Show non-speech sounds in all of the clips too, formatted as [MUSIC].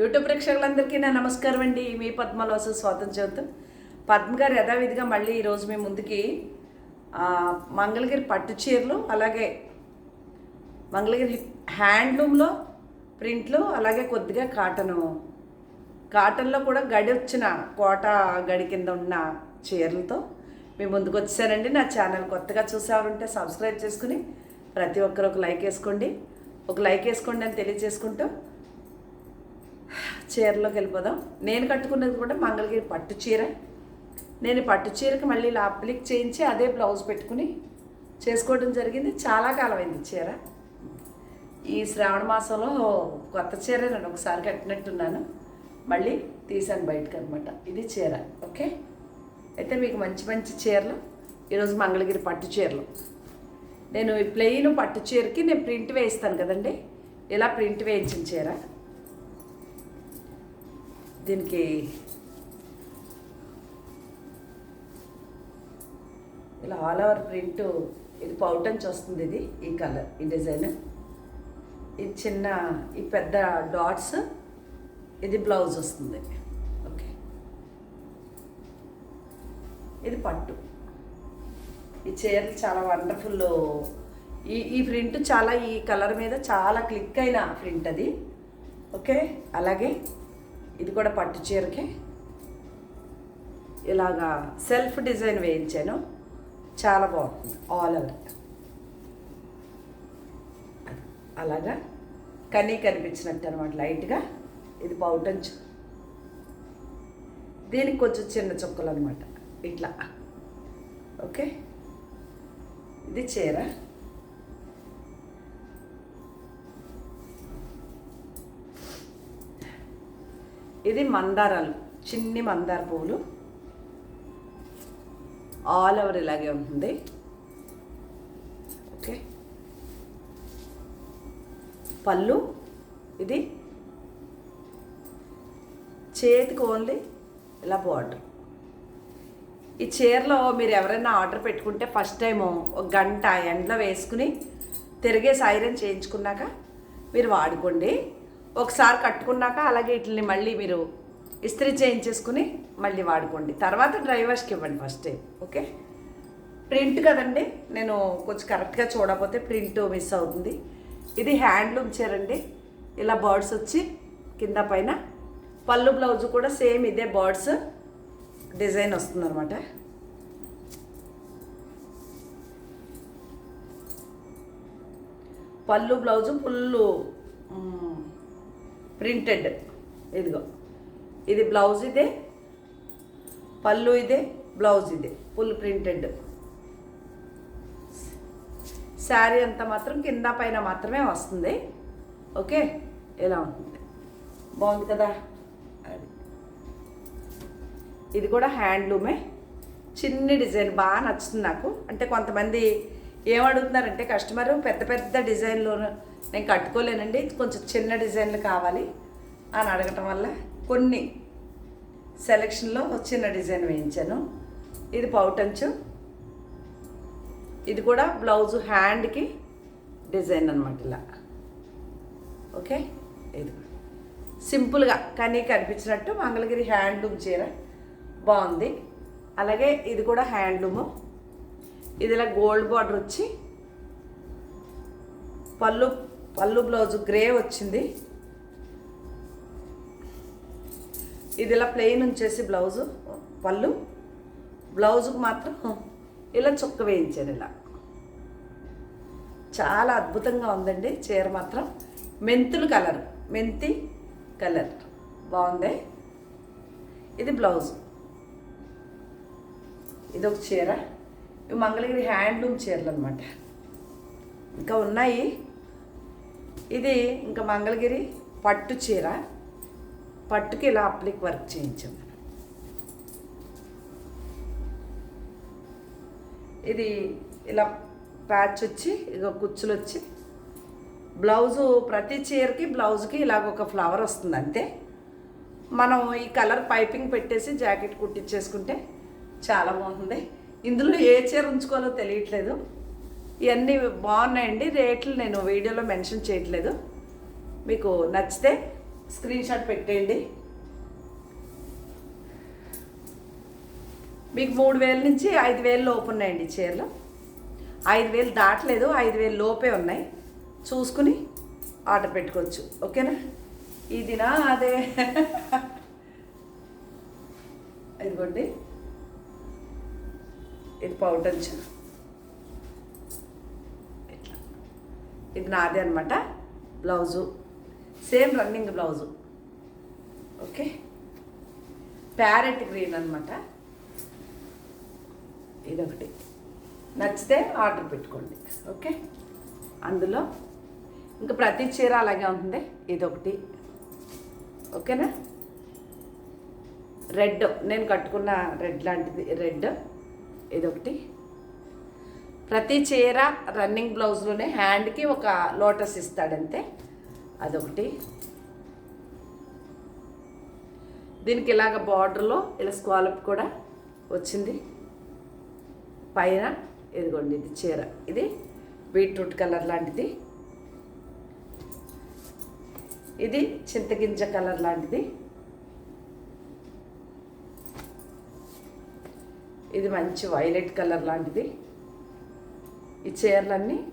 YouTube ప్రేక్షకులందరికీ నా నమస్కారం అండి. మీ పద్మలోసు స్వాతం చెబుతూ పద్మ గారు యథావిధిగా మళ్ళీ ఈరోజు మీ ముందుకి మంగళగిరి పట్టు చీరలు అలాగే మంగళగిరి హ్యాండ్లూమ్లో ప్రింట్లు అలాగే కొద్దిగా కాటను. కాటన్లో కూడా గడి వచ్చిన కోట గడి కింద ఉన్న చీరలతో మీ ముందుకు వచ్చానండి. నా ఛానల్ కొత్తగా చూసేవారుంటే సబ్స్క్రైబ్ చేసుకుని ప్రతి ఒక్కరు ఒక లైక్ వేసుకోండి. ఒక లైక్ వేసుకోండి అని తెలియజేసుకుంటూ చీరలోకి వెళ్ళిపోదాం. నేను కట్టుకున్నది కూడా మంగళగిరి పట్టు చీర. నేను పట్టు చీరకి మళ్ళీ ఇలా అప్లిక్ చేయించి అదే బ్లౌజ్ పెట్టుకుని చేసుకోవడం జరిగింది. చాలా కాలం అయింది చీర. ఈ శ్రావణ మాసంలో కొత్త చీర నేను ఒకసారి కట్టినట్టున్నాను. మళ్ళీ తీసాను బయటకు అనమాట ఇది చీర. ఓకే? అయితే మీకు మంచి మంచి చీరలు. ఈరోజు మంగళగిరి పట్టు చీరలు. నేను ఈ ప్లెయిన్ పట్టు చీరకి నేను ప్రింట్ వేయిస్తాను కదండి. ఇలా ప్రింట్ వేయించిన చీర. దీనికి ఇలా ఆల్ ఓవర్ ప్రింట్ ఇది పౌటంచ్ వస్తుంది ఇది ఈ కలర్ ఈ డిజైన్ ఇది చిన్న ఈ పెద్ద డాట్స్ ఇది బ్లౌజ్ వస్తుంది. ఓకే ఇది పట్టు. ఈ చీరలు చాలా వండర్ఫుల్ ఈ ఈ ప్రింట్ చాలా ఈ కలర్ మీద చాలా క్లిక్ అయిన ప్రింట్ అది. ఓకే అలాగే ఇది కూడా పట్టు చీరకే. ఇలాగా సెల్ఫ్ డిజైన్ వేయించాను. చాలా బాగుంటుంది ఆల్ ఓవర్ అలాగా కనీ కనిపించినట్టు అనమాట లైట్గా ఇది పౌటంచు దీనికి కొంచెం చిన్న చుక్కలు అనమాట ఇట్లా. ఓకే ఇది చీర. ఇది మందారాలు చిన్ని మందార పువ్వులు ఆల్ ఓవర్ ఇలాగే ఉంటుంది. ఓకే. పళ్ళు ఇది చేతికి ఓన్లీ ఇలా బార్డర్ ఈ చీరలో మీరు ఎవరైనా ఆర్డర్ పెట్టుకుంటే ఫస్ట్ టైము ఒక గంట ఎండలో వేసుకుని తిరిగేసి ఐరన్ చేయించుకున్నాక మీరు వాడుకోండి. ఒకసారి కట్టుకున్నాక అలాగే వీటిని మళ్ళీ మీరు ఇస్త్రీ చేయించేసుకుని మళ్ళీ వాడుకోండి. తర్వాత డ్రైవర్స్కి ఇవ్వండి ఫస్ట్ ఓకే? ప్రింట్ కదండి నేను కొంచెం కరెక్ట్గా చూడకపోతే ప్రింట్ మిస్ అవుతుంది. ఇది హ్యాండ్లూమ్ చీర అండి ఇలా బర్డ్స్ వచ్చి కింద పైన. పళ్ళు బ్లౌజ్ కూడా సేమ్ ఇదే బర్డ్స్ డిజైన్ వస్తుందన్నమాట. పళ్ళు బ్లౌజు ఫుల్లు ప్రింటెడ్. ఇదిగో. ఇది బ్లౌజ్ ఇదే. పళ్ళు ఇదే బ్లౌజ్ ఇదే. Full printed. శారీ అంతా మాత్రం కింద పైన మాత్రమే వస్తుంది. ఓకే? ఇలా ఉంటుంది. బాగుంది కదా? ఇది కూడా హ్యాండ్లూమే. చిన్ని డిజైన్ బాగా నచ్చుతుంది నాకు. అంటే కొంతమంది ఏమడుగుతున్నారంటే కస్టమర్ పెద్ద పెద్ద డిజైన్లు నేను కట్టుకోలేనండి కొంచెం చిన్న డిజైన్లు కావాలి అని అడగటం వల్ల కొన్ని సెలక్షన్లో చిన్న డిజైన్ వేయించాను. ఇది పౌటంచు ఇది కూడా బ్లౌజ్ హ్యాండ్కి డిజైన్ అనమాట ఇలా. ఓకే? ఇది. సింపుల్గా కానీ కనిపించినట్టు మంగళగిరి హ్యాండ్లూమ్ చీర బాగుంది. అలాగే ఇది కూడా హ్యాండ్లూము. ఇది ఇలా గోల్డ్ బార్డర్ వచ్చి పళ్ళు పళ్ళు బ్లౌజ్ గ్రే వచ్చింది. ఇది ఇలా ప్లెయిన్ ఉంచేసి బ్లౌజు పళ్ళు. బ్లౌజుకు మాత్రం ఇలా చుక్క వేయించాను ఇలా. చాలా అద్భుతంగా ఉందండి చీర మాత్రం. మెంతులు కలర్ మెంతి కలర్. బాగుంది? ఇది బ్లౌజ్. ఇది ఒక చీర. ఇవి మంగళగిరి హ్యాండ్లూమ్ చీరలు అనమాట ఇంకా ఉన్నాయి. ఇది ఇంకా మంగళగిరి పట్టు చీర. పట్టుకి ఇలా అప్లిక్ వర్క్ చేయించాం మనం ఇది ఇలా ప్యాచ్ వచ్చి ఇక కుచ్చులు వచ్చి. బ్లౌజు ప్రతి చీరకి బ్లౌజ్కి ఇలాగ ఒక ఫ్లవర్ వస్తుంది అంతే. మనం ఈ కలర్ పైపింగ్ పెట్టేసి జాకెట్ కుట్టించేసుకుంటే చాలా బాగుంది ఇందులో ఏ చీర ఉంచుకోవాలో తెలియట్లేదు. ఇవన్నీ బాగున్నాయండి. రేట్లు నేను వీడియోలో మెన్షన్ చేయట్లేదు. మీకు నచ్చితే స్క్రీన్ షాట్ పెట్టేయండి. మీకు మూడు వేల నుంచి ఐదు వేలు లోపు ఉన్నాయండి చీరలు. ఐదు వేలు దాటలేదు ఐదు వేలు లోపే ఉన్నాయి. చూసుకుని ఆర్డర్ పెట్టుకోవచ్చు. ఓకేనా? ఇదినా అదే. [LAUGHS] ఇదిగోండి. ఇది పౌటంచు ఇది నాదే అనమాట blouse. Same running blouse. Okay? Parrot green అనమాట ఇదొకటి. నచ్చితే ఆర్డర్ పెట్టుకోండి. ఓకే? అందులో ఇంకా ప్రతి చీర అలాగే ఉంటుంది. ఇదొకటి. ఓకేనా? రెడ్. నేను కట్టుకున్న రెడ్ లాంటిది. రెడ్. ఇదొకటి. ప్రతి చీర రన్నింగ్ బ్లౌజ్లోనే హ్యాండ్కి ఒక లోటస్ ఇస్తాడంతే. అదొకటి. దీనికి ఇలాగ బార్డర్లో ఇలా స్కాలప్ కూడా వచ్చింది. పైన ఇదిగోండి ఇది చీర. ఇది బీట్రూట్ కలర్ లాంటిది. ఇది చింతగింజ కలర్ లాంటిది. ఇది మంచి వైలెట్ కలర్ లాంటిది. ఈ చీరలన్నీ.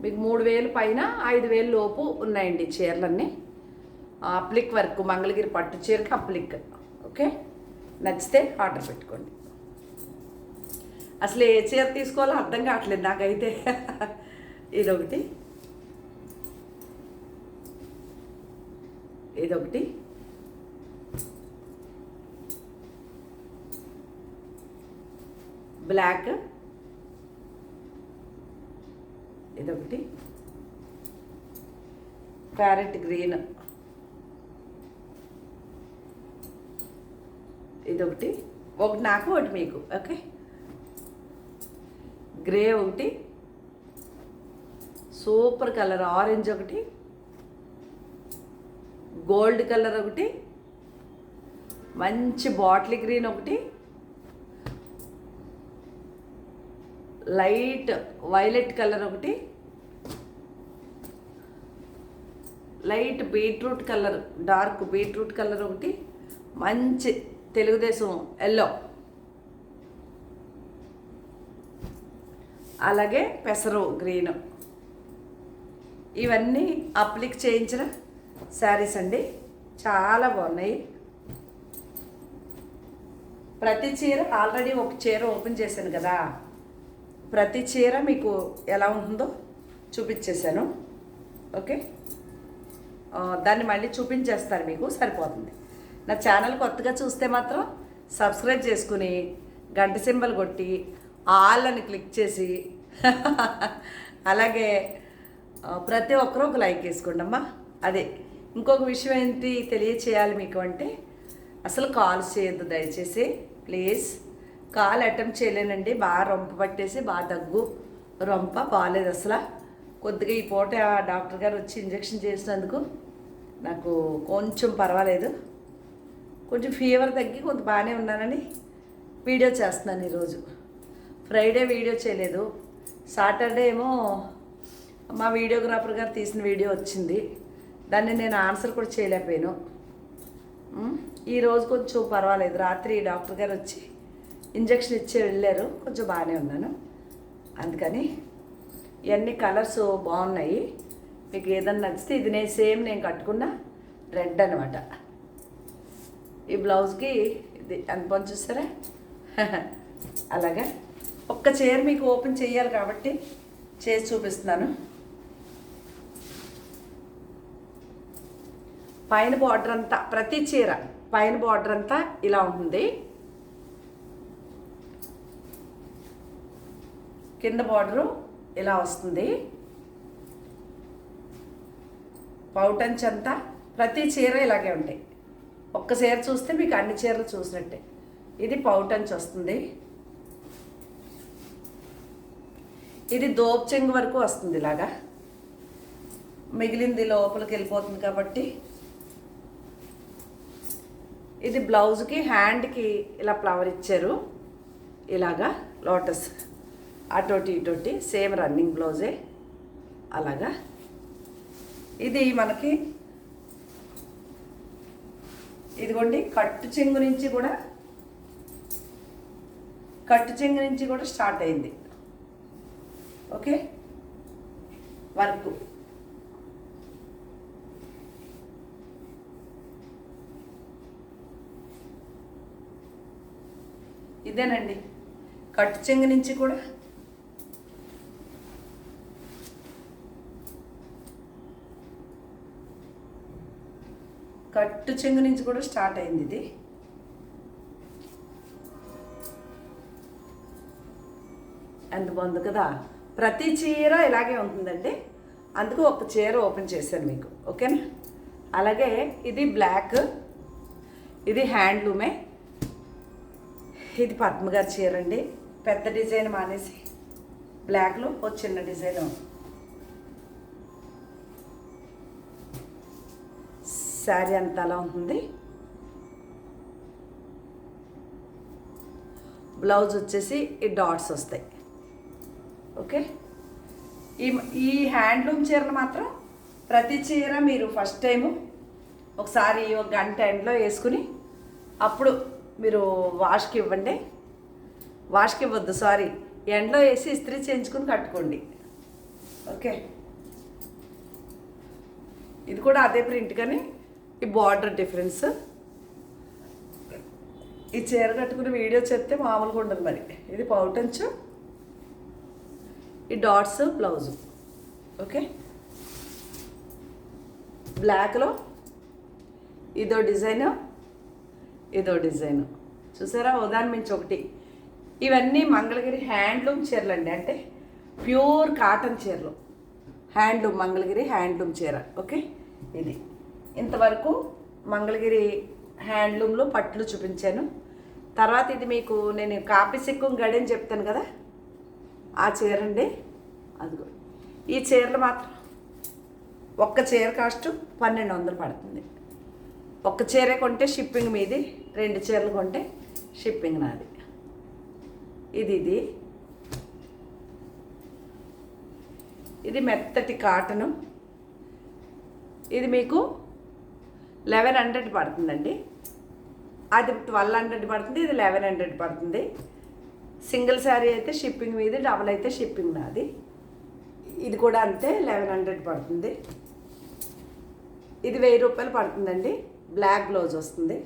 మీకు మూడు వేలు పైన ఐదు వేలు లోపు ఉన్నాయండి చీరలన్నీ. అప్లిక్ వర్క్ మంగళగిరి పట్టు చీరకి అప్లిక్. ఓకే? నచ్చితే ఆర్డర్ పెట్టుకోండి. అసలు ఏ చీర తీసుకోవాలో అర్థం కావట్లేదు నాకైతే. ఇదొకటి. ఇదొకటి. బ్లాక్ ఇదొకటి. ప్యారెట్ గ్రీన్ ఇదొకటి. ఒకటి నాకు ఒకటి మీకు ఓకే? గ్రే ఒకటి. సూపర్ కలర్ ఆరెంజ్ ఒకటి. గోల్డ్ కలర్ ఒకటి. మంచి బాటిల్ గ్రీన్ ఒకటి. లైట్ వైలెట్ కలర్ ఒకటి light beetroot colour dark beetroot colour ఒకటి మంచి తెలుగుదేశం ఎల్లో. అలాగే పెసరు గ్రీన్. ఇవన్నీ అప్లిక్ చేయించిన శారీస్ అండి. చాలా బాగున్నాయి. ప్రతి చీర ఆల్రెడీ ఒక చీర ఓపెన్ చేశాను కదా. ప్రతి చీర మీకు ఎలా ఉంటుందో చూపించేశాను. ఓకే? దాన్ని మళ్ళీ చూపించేస్తారు మీకు సరిపోతుంది. నా ఛానల్ కొత్తగా చూస్తే మాత్రం సబ్స్క్రైబ్ చేసుకుని గంట సింబల్ కొట్టి ఆల్ అని క్లిక్ చేసి [LAUGHS] అలాగే ప్రతి ఒక్కరూ ఒక లైక్ వేసుకోండి అమ్మా. అదే ఇంకొక విషయం ఏంటి తెలియచేయాలి మీకు అంటే అసలు కాల్ చేయొద్దు దయచేసి ప్లీజ్. Call attempt చేయలేనండి. బాగా రొంప పట్టేసి బాగా దగ్గు రొంప బాగాలేదు అసలు. కొద్దిగా ఈ పూట డాక్టర్ గారు వచ్చి ఇంజెక్షన్ చేసినందుకు నాకు కొంచెం పర్వాలేదు. కొంచెం ఫీవర్ తగ్గి కొంత బాగానే ఉన్నానని వీడియో చేస్తున్నాను ఈరోజు. ఫ్రైడే వీడియో చేయలేదు. సాటర్డే ఏమో మా వీడియోగ్రాఫర్ గారు తీసిన వీడియో వచ్చింది. దాన్ని నేను ఆన్సర్ కూడా చేయలేకపోయాను. ఈరోజు ఈ రోజు కొంచెం పర్వాలేదు. రాత్రి డాక్టర్ గారు వచ్చి ఇంజక్షన్ ఇచ్చి వెళ్ళారు. కొంచెం బాగానే ఉన్నాను. అందుకని ఇవన్నీ కలర్స్ బాగున్నాయి. మీకు ఏదన్నా నచ్చితే ఇది నేను సేమ్ నేను కట్టుకున్న రెడ్ అనమాట ఈ బ్లౌజ్కి ఇది అనుపం చూస్తారా? [LAUGHS] అలాగా. ఒక్క చీర మీకు ఓపెన్ చేయాలి కాబట్టి చేసి చూపిస్తున్నాను. పైన బార్డర్ అంతా ప్రతి చీర పైన బార్డర్ అంతా ఇలా ఉంటుంది. కింద బార్డరు ఇలా వస్తుంది. పౌటంచ్ అంతా ప్రతి చీర ఇలాగే ఉంటాయి. ఒక్క చీర చూస్తే మీకు అన్ని చీరలు చూసినట్టే. ఇది పౌటంచ్ వస్తుంది. ఇది దోప్ చెంగు వరకు వస్తుంది ఇలాగా. మిగిలింది లోపలికి వెళ్ళిపోతుంది కాబట్టి. ఇది బ్లౌజ్కి హ్యాండ్కి ఇలా ఫ్లవర్ ఇచ్చారు. ఇలాగా లోటస్ అటోటి ఇటోటి సేమ్ రన్నింగ్ బ్లౌజే. అలాగా? ఇది మనకి ఇదిగోండి కట్టు చెంగు నుంచి కూడా కట్టు చెంగు నుంచి కూడా స్టార్ట్ అయింది. ఓకే? వర్క్. ఇదేనండి. కట్టు చెంగు నుంచి కూడా కట్టు చెంగు నుంచి కూడా స్టార్ట్ అయింది ఇది. ఎంత బాగుంది కదా? ప్రతి చీర ఇలాగే ఉంటుందండి. అందుకు ఒక చీర ఓపెన్ చేశాను మీకు ఓకేనా? అలాగే ఇది బ్లాక్ ఇది హ్యాండ్లూమే. ఇది పద్మ గారి చీర అండి. పెద్ద డిజైన్ మానేసి బ్లాక్లో ఒక చిన్న డిజైన్ శారీ అంత అలా ఉంటుంది. బ్లౌజ్ వచ్చేసి ఈ డాట్స్ వస్తాయి. ఓకే? ఈ ఈ హ్యాండ్లూమ్ చీరలు మాత్రం ప్రతి చీర మీరు ఫస్ట్ టైము ఒకసారి ఒక గంట ఎండలో వేసుకుని అప్పుడు మీరు వాష్కి ఇవ్వండి. వాష్కి ఇవ్వద్దు సారీ. ఎండలో వేసి ఇస్త్రీ చేయించుకుని కట్టుకోండి. ఓకే? ఇది కూడా అదే ప్రింట్ కానీ ఈ బార్డర్ డిఫరెన్స్ ఈ చీర కట్టుకుని వీడియో చెప్తే మామూలుగా ఉండదు మరి. ఇది పౌటంచు ఈ డాట్స్ బ్లౌజు ఓకే బ్లాక్లో ఇదో డిజైన్ ఇదో డిజైన్ చూసారా? ఉదాహరణ మించి ఒకటి. ఇవన్నీ మంగళగిరి హ్యాండ్లూమ్ చీరలు అండి. అంటే ప్యూర్ కాటన్ చీరలు. హ్యాండ్లూమ్ మంగళగిరి హ్యాండ్లూమ్ చీర. ఓకే ఇది. ఇంతవరకు మంగళగిరి హ్యాండ్లూమ్లో పట్లు చూపించాను. తర్వాత ఇది మీకు నేను కాపీ సిక్కుం గడి అని చెప్తాను కదా ఆ చీర అండి అదిగో ఈ చీరలు మాత్రం ఒక్క చీర కాస్ట్ పన్నెండు వందలు పడుతుంది. ఒక్క చీర కొంటే షిప్పింగ్ మీది రెండు చీరలు కొంటే షిప్పింగ్ నాది. ఇది ఇది. ఇది మెత్తటి కాటను. ఇది మీకు లెవెన్ హండ్రెడ్ పడుతుందండి. అది ట్వెల్వ్ హండ్రెడ్ పడుతుంది ఇది లెవెన్ హండ్రెడ్ పడుతుంది. సింగిల్ శారీ అయితే షిప్పింగ్ మీది డబల్ అయితే షిప్పింగ్ నాది. ఇది కూడా అంతే లెవెన్ హండ్రెడ్ పడుతుంది. ఇది వెయ్యి రూపాయలు పడుతుందండి. బ్లాక్ బ్లౌజ్ వస్తుంది.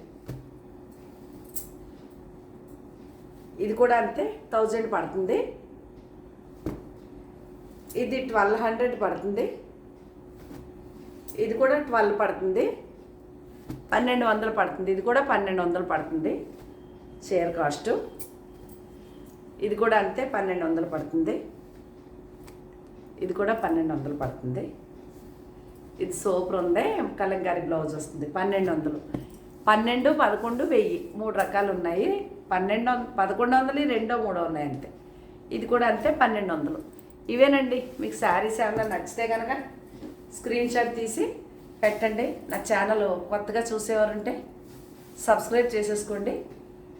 ఇది కూడా అంతే థౌజండ్ పడుతుంది. ఇది ట్వెల్వ్ హండ్రెడ్ పడుతుంది. ఇది కూడా ట్వెల్వ్ పడుతుంది. పన్నెండు వందలు పడుతుంది. ఇది కూడా పన్నెండు వందలు పడుతుంది. చీర కాస్టు. ఇది కూడా అంతే పన్నెండు వందలు పడుతుంది. ఇది కూడా పన్నెండు వందలు పడుతుంది. ఇది సూపర్ ఉంది కలంకారీ బ్లౌజ్ వస్తుంది. పన్నెండు వందలు. పన్నెండు పదకొండు వెయ్యి. మూడు రకాలు ఉన్నాయి. పన్నెండు వంద పదకొండు వందలు రెండో మూడో ఉన్నాయి అంతే. ఇది కూడా అంతే పన్నెండు వందలు. ఇవేనండి. మీకు శారీస్ ఏమైనా నచ్చితే కనుక స్క్రీన్ షాట్ తీసి పెట్టండి. నా ఛానల్ కొత్తగా చూసేవారుంటే సబ్స్క్రైబ్ చేసేసుకోండి.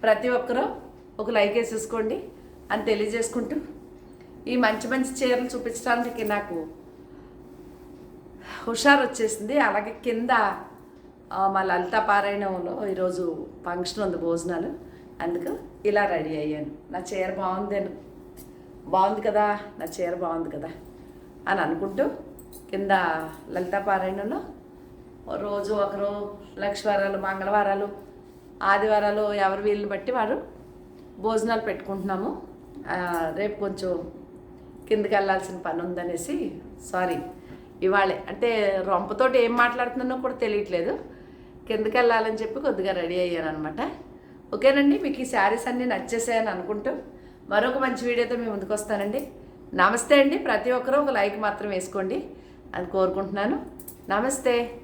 ప్రతి ఒక్కరూ ఒక లైక్ వేసేసుకోండి అని తెలియజేసుకుంటూ ఈ మంచి మంచి చీరలు చూపించడానికి నాకు హుషారు వచ్చేసింది అలాగే కింద మా లలిత పారాయణంలో ఈరోజు ఫంక్షన్ ఉంది భోజనాలు. అందుకు ఇలా రెడీ అయ్యాను. నా చీర బాగుంది అని బాగుంది కదా నా చీర బాగుంది కదా అని అనుకుంటూ కింద లలిత పారాయణంలో రోజు ఒకరు లక్షవారాలు మంగళవారాలు ఆదివారాలు ఎవరి వీళ్ళని బట్టి వారు భోజనాలు పెట్టుకుంటున్నాము. రేపు కొంచెం కిందకి వెళ్ళాల్సిన పని ఉందనేసి సారీ ఇవాళే అంటే రొంపతోటి ఏం మాట్లాడుతున్నానో కూడా తెలియట్లేదు. కిందకి వెళ్ళాలని చెప్పి కొద్దిగా రెడీ అయ్యాను అనమాట ఓకేనండి మీకు ఈ శారీస్ అన్నీ నచ్చేసాయని అనుకుంటూ మరొక మంచి వీడియోతో మేము ముందుకు వస్తానండి. నమస్తే అండి ప్రతి ఒక్కరూ ఒక లైక్ మాత్రం వేసుకోండి. అని కోరుకుంటున్నాను. నమస్తే.